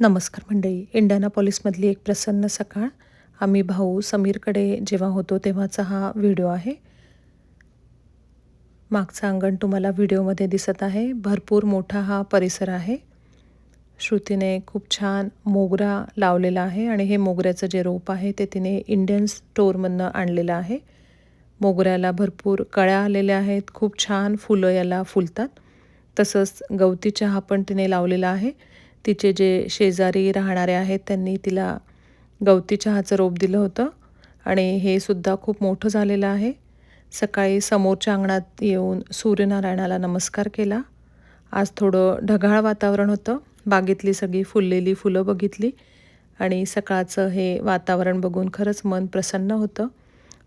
नमस्कार मंडळी. इंडियानापॉलिसमधली एक प्रसन्न सकाळ. आम्ही भाऊ समीरकडे जेव्हा होतो तेव्हाचा हा व्हिडिओ आहे. मागचं अंगण तुम्हाला व्हिडिओमध्ये दिसत आहे. भरपूर मोठा हा परिसर आहे. श्रुतीने खूप छान मोगरा लावलेला आहे आणि हे मोगऱ्याचं जे रोप आहे ते तिने इंडियन स्टोअरमधनं आणलेलं आहे. मोगऱ्याला भरपूर कळ्या आलेल्या आहेत. खूप छान फुलं याला फुलतात. तसंच गवती चहा पण तिने लावलेला आहे. तिचे जे शेजारी राहणारे आहेत त्यांनी तिला गवती चहाचं रोप दिलं होतं आणि हे सुद्धा खूप मोठं झालेलं आहे. सकाळी समोरच्या अंगणात येऊन सूर्यनारायणाला नमस्कार केला. आज थोडं ढगाळ वातावरण होतं. बागेतली सगळी फुललेली फुलं बघितली आणि सकाळचं हे वातावरण बघून खरंच मन प्रसन्न होतं.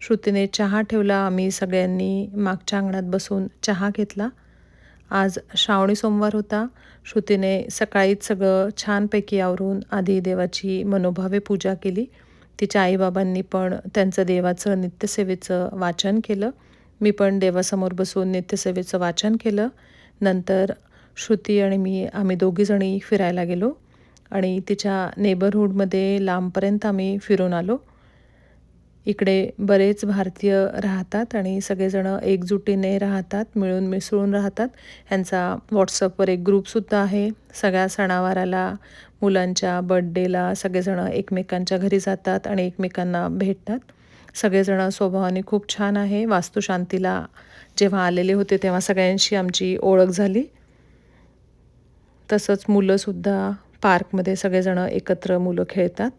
श्रुतीने चहा ठेवला. आम्ही सगळ्यांनी मागच्या अंगणात बसून चहा घेतला. आज श्रावणी सोमवार होता. श्रुतीने सकाळीच सगळं छानपैकी आवरून आधी देवाची मनोभावे पूजा केली. तिच्या आईबाबांनी पण त्यांचं देवाचं नित्यसेवेचं वाचन केलं. मी पण देवासमोर बसून नित्यसेवेचं वाचन केलं. नंतर श्रुती आणि मी आम्ही दोघीजणी फिरायला गेलो आणि तिच्या नेबरहूडमध्ये लांबपर्यंत आम्ही फिरून आलो. इकडे बरेच भारतीय राहतात आणि सगळेजणं एकजुटीने राहतात मिळून मिसळून राहतात. ह्यांचा व्हॉट्सअपवर एक ग्रुपसुद्धा आहे. सगळ्या सणावाराला मुलांच्या बड्डेला सगळेजणं एकमेकांच्या घरी जातात आणि एकमेकांना भेटतात. सगळेजणं स्वभावाने खूप छान आहे. वास्तुशांतीला जेव्हा आलेले होते तेव्हा सगळ्यांशी आमची ओळख झाली. तसंच मुलंसुद्धा पार्कमध्ये सगळेजणं एकत्र मुलं खेळतात.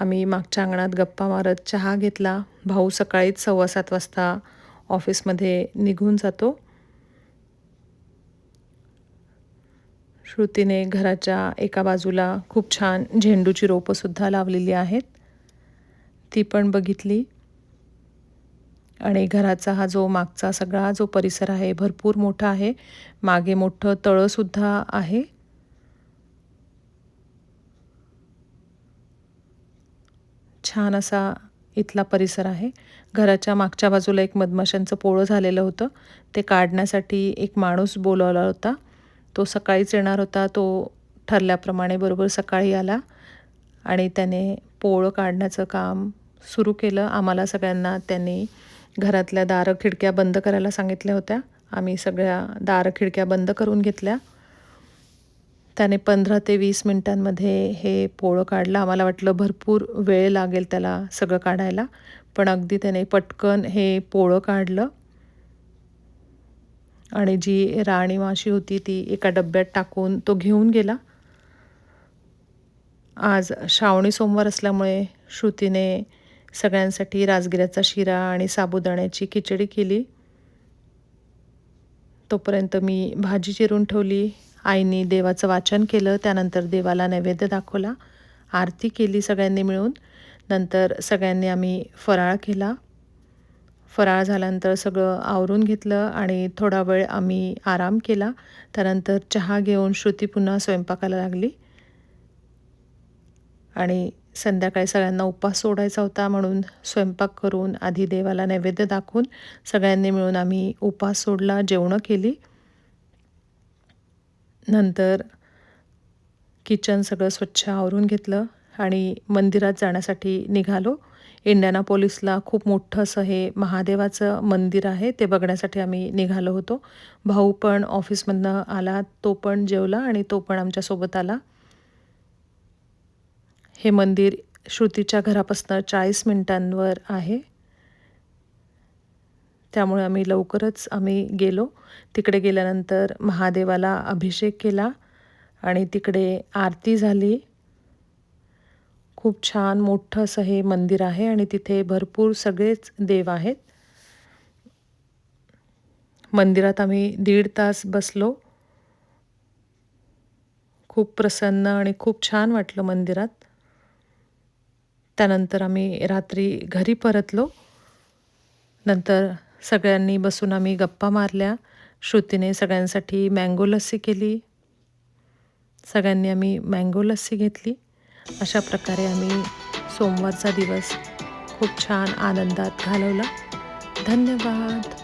आम्ही मागच्या अंगणात गप्पा मारत चहा घेतला. भाऊ सकाळीच सव्वा सात वाजता ऑफिसमध्ये निघून जातो. श्रुतीने घराच्या एका बाजूला खूप छान झेंडूची रोपंसुद्धा लावलेली आहेत. ती पण बघितली. आणि घराचा हा जो मागचा सगळा जो परिसर आहे भरपूर मोठा आहे. मागे मोठं तळंसुद्धा आहे. छान असा इथला परिसर आहे. घराच्या मागच्या बाजूला एक मधमाशांचं पोळं झालेलं होतं. ते काढण्यासाठी एक माणूस बोलवला होता. तो सकाळीच येणार होता. तो ठरल्याप्रमाणे बरोबर सकाळी आला आणि त्याने पोळं काढण्याचं काम सुरू केलं. आम्हाला सगळ्यांना त्यांनी घरातल्या दारं खिडक्या बंद करायला सांगितल्या होत्या. आम्ही सगळ्या दारं खिडक्या बंद करून घेतल्या. त्याने पंधरा ते वीस मिनटांमध्ये हे पोळं काढलं. आम्हाला वाटलं भरपूर वेळ लागेल त्याला सगळं काढायला. पण अगदी त्याने पटकन हे पोळं काढलं. आणि जी राणी माशी होती ती एका डब्यात टाकून तो घेऊन गेला. आज श्रावणी सोमवार असल्यामुळे श्रुतीने सगळ्यांसाठी राजगिऱ्याचा शिरा आणि साबुदाण्याची खिचडी केली. तोपर्यंत मी भाजी चिरून ठेवली. आईने देवाचं वाचन केलं त्यानंतर देवाला नैवेद्य दाखवला आरती केली सगळ्यांनी मिळून. नंतर सगळ्यांनी आम्ही फराळ केला. फराळ झाल्यानंतर सगळं आवरून घेतलं आणि थोडा वेळ आम्ही आराम केला. त्यानंतर चहा घेऊन श्रुती पुन्हा स्वयंपाकाला लागली. आणि संध्याकाळी सगळ्यांना उपास सोडायचा होता म्हणून स्वयंपाक करून आधी देवाला नैवेद्य दाखवून सगळ्यांनी मिळून आम्ही उपास सोडला जेवणं केली. नंतर किचन सगळं स्वच्छ आवरून घेतलं आणि मंदिरात जाण्यासाठी निघालो. इंडियानापोलिसला खूप मोठं असं हे महादेवाचं मंदिर आहे ते बघण्यासाठी आम्ही निघालो होतो. भाऊ पण ऑफिसमधनं आला तो पण जेवला आणि तो पण आमच्यासोबत आला. हे मंदिर श्रुतीच्या घरापासनं चाळीस मिनिटांवर आहे. त्यामुळे आम्ही लवकरच आम्ही गेलो. तिकडे गेल्यानंतर महादेवाला अभिषेक केला आणि तिकडे आरती झाली. खूप छान मोठं असं हे मंदिर आहे आणि तिथे भरपूर सगळेच देव आहेत. मंदिरात आम्ही दीड तास बसलो. खूप प्रसन्न आणि खूप छान वाटलं मंदिरात. त्यानंतर आम्ही रात्री घरी परतलो. नंतर सगळ्यांनी बसून आम्ही गप्पा मारल्या. श्रुतीने सगळ्यांसाठी मँगो लस्सी केली. सगळ्यांनी आम्ही मँगो लस्सी घेतली. अशा प्रकारे आम्ही सोमवारचा दिवस खूप छान आनंदात घालवला. धन्यवाद.